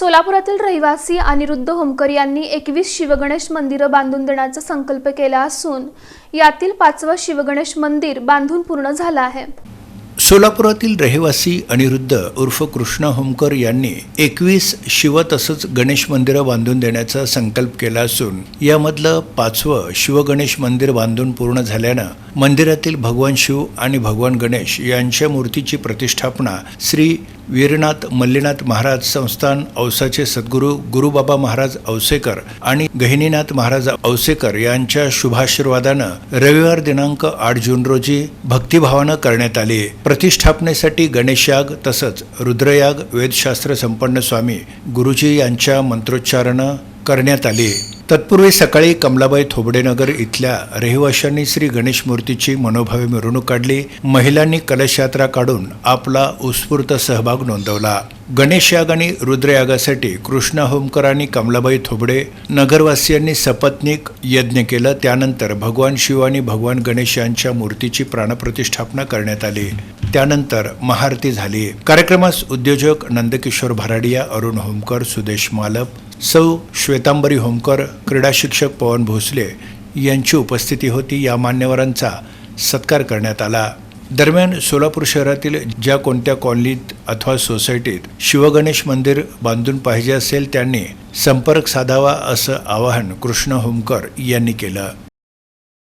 सोलापुरातील रहिवासी अनिरुद्ध होमकर यांनी एकवीस शिवगणेश मंदिरं बांधून देण्याचा संकल्प केला असून यातील पाचवं शिवगणेश मंदिर बांधून पूर्ण झालं आहे. सोलापुरातील रहिवासी अनिरुद्ध उर्फ कृष्णा होमकर यांनी एकवीस शिव तसंच गणेश मंदिरं बांधून देण्याचा संकल्प केला असून यामधलं पाचवं शिवगणेश मंदिर बांधून पूर्ण झाल्यानं मंदिरातील भगवान शिव आणि भगवान गणेश यांच्या मूर्तीची प्रतिष्ठापना श्री वीरनाथ मल्लीनाथ महाराज संस्थान औसाचे सद्गुरू गुरुबाबा महाराज औसेकर आणि गहिनीनाथ महाराज औसेकर यांच्या शुभाशीर्वादानं रविवार दिनांक आठ जून रोजी भक्तिभावानं करण्यात आली. प्रतिष्ठापनेसाठी गणेशयाग तसंच रुद्रयाग वेदशास्त्र संपन्न स्वामी गुरुजी यांच्या मंत्रोच्चारणं करण्यात आली. तत्पूर्वी सकाळी कमलाबाई थोबडेनगर इथल्या रहिवाशांनी श्री गणेश मूर्तीची मनोभावे मिरवणूक काढली. महिलांनी कलशयात्रा काढून आपला उत्स्फूर्त सहभाग नोंदवला. गणेश याग आणि रुद्रयागासाठी कृष्णा होमकर आणि कमलाबाई थोबडे नगरवासियांनी सपत्नीक यज्ञ केलं. त्यानंतर भगवान शिव आणि भगवान गणेश यांच्या मूर्तीची प्राणप्रतिष्ठापना करण्यात आली. त्यानंतर महाआरती झाली. कार्यक्रमास उद्योजक नंदकिशोर भराडिया अरुण होमकर सुदेश मालप सौ श्वेतांबरी होमकर क्रीडा शिक्षक पवन भोसले यांची उपस्थिती होती या मान्यवरांचा सत्कार करण्यात आला. दरम्यान सोलापूर शहरातील ज्या कोणत्या कॉलनीत अथवा सोसायटीत शिवगणेश मंदिर बांधून पाहिजे असेल त्यांनी संपर्क साधावा असं आवाहन कृष्ण होमकर यांनी केलं.